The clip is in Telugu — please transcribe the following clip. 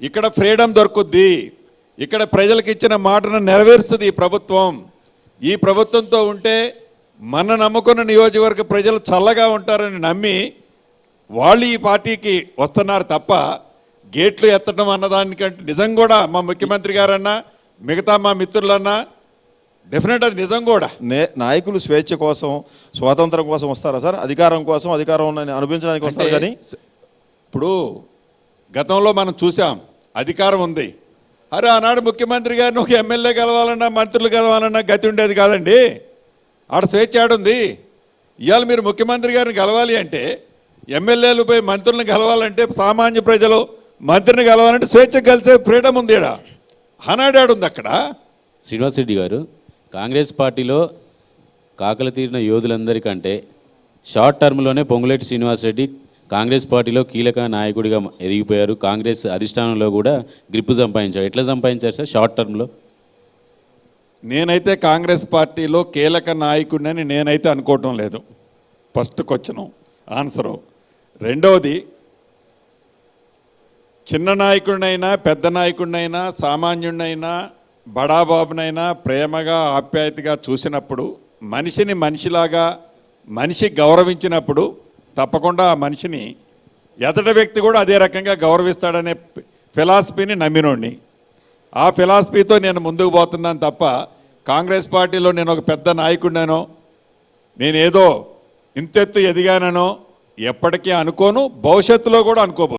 ఇక్కడ ఫ్రీడమ్ దొరుకుద్ది. ఇక్కడ ప్రజలకు ఇచ్చిన మాటను నెరవేరుస్తుంది ఈ ప్రభుత్వం. ఈ ప్రభుత్వంతో ఉంటే మన నమ్ముకున్న నియోజకవర్గ ప్రజలు చల్లగా ఉంటారని నమ్మి వాళ్ళు ఈ పార్టీకి వస్తున్నారు తప్ప గేట్లు ఎత్తడం అన్నదానికంటే నిజం కూడా మా ముఖ్యమంత్రి గారన్నా మిగతా మా మిత్రులన్నా డెఫినెట్ అది నిజం కూడా. నే నాయకులు స్వేచ్ఛ కోసం స్వాతంత్రం కోసం వస్తారా సార్? అధికారం కోసం అధికారం ఉన్నని అనుభవించడానికి వస్తారు కానీ? ఇప్పుడు గతంలో మనం చూసాం అధికారం ఉంది. అరే ఆనాడు ముఖ్యమంత్రి గారిని ఒక ఎమ్మెల్యే కలవాలన్నా మంత్రులు కలవాలన్నా గతి ఉండేది కాదండి. ఆడ స్వేచ్ఛ ఆడుంది. ఇవాళ మీరు ముఖ్యమంత్రి గారిని కలవాలి అంటే ఎమ్మెల్యేలు పోయి మంత్రులను కలవాలంటే సామాన్య ప్రజలు మంత్రిని కలవాలంటే స్వేచ్ఛ కలిసే ఫ్రీడమ్ ఉంది ఇక్కడ ఆనాడు ఉంది అక్కడ. శ్రీనివాస్ రెడ్డి గారు కాంగ్రెస్ పార్టీలో కాకలు తీరిన యోధులందరికంటే షార్ట్ టర్మ్లోనే పొంగులేటి శ్రీనివాస్ రెడ్డి కాంగ్రెస్ పార్టీలో కీలక నాయకుడిగా ఎదిగిపోయారు. కాంగ్రెస్ అధిష్టానంలో కూడా గ్రిప్పు సంపాదించారు ఎట్లా సంపాదించారు సార్ షార్ట్ టర్మ్లో? నేనైతే కాంగ్రెస్ పార్టీలో కీలక నాయకుడిని నేనైతే అనుకోవటం లేదు. First question answer. రెండవది చిన్న నాయకుడినైనా పెద్ద నాయకుడినైనా సామాన్యుడినైనా బడాబాబునైనా ప్రేమగా ఆప్యాయతగా చూసినప్పుడు మనిషిని మనిషిలాగా మనిషి గౌరవించినప్పుడు తప్పకుండా ఆ మనిషిని ఎదటి వ్యక్తి కూడా అదే రకంగా గౌరవిస్తాడనే ఫిలాసఫీని నమ్మినోడిని. ఆ ఫిలాసఫీతో నేను ముందుకు పోతున్నాను తప్ప కాంగ్రెస్ పార్టీలో నేను ఒక పెద్ద నాయకుడినో నేనేదో ఇంతెత్తు ఎదిగానో ఎప్పటికీ అనుకోను భవిష్యత్తులో కూడా అనుకోబో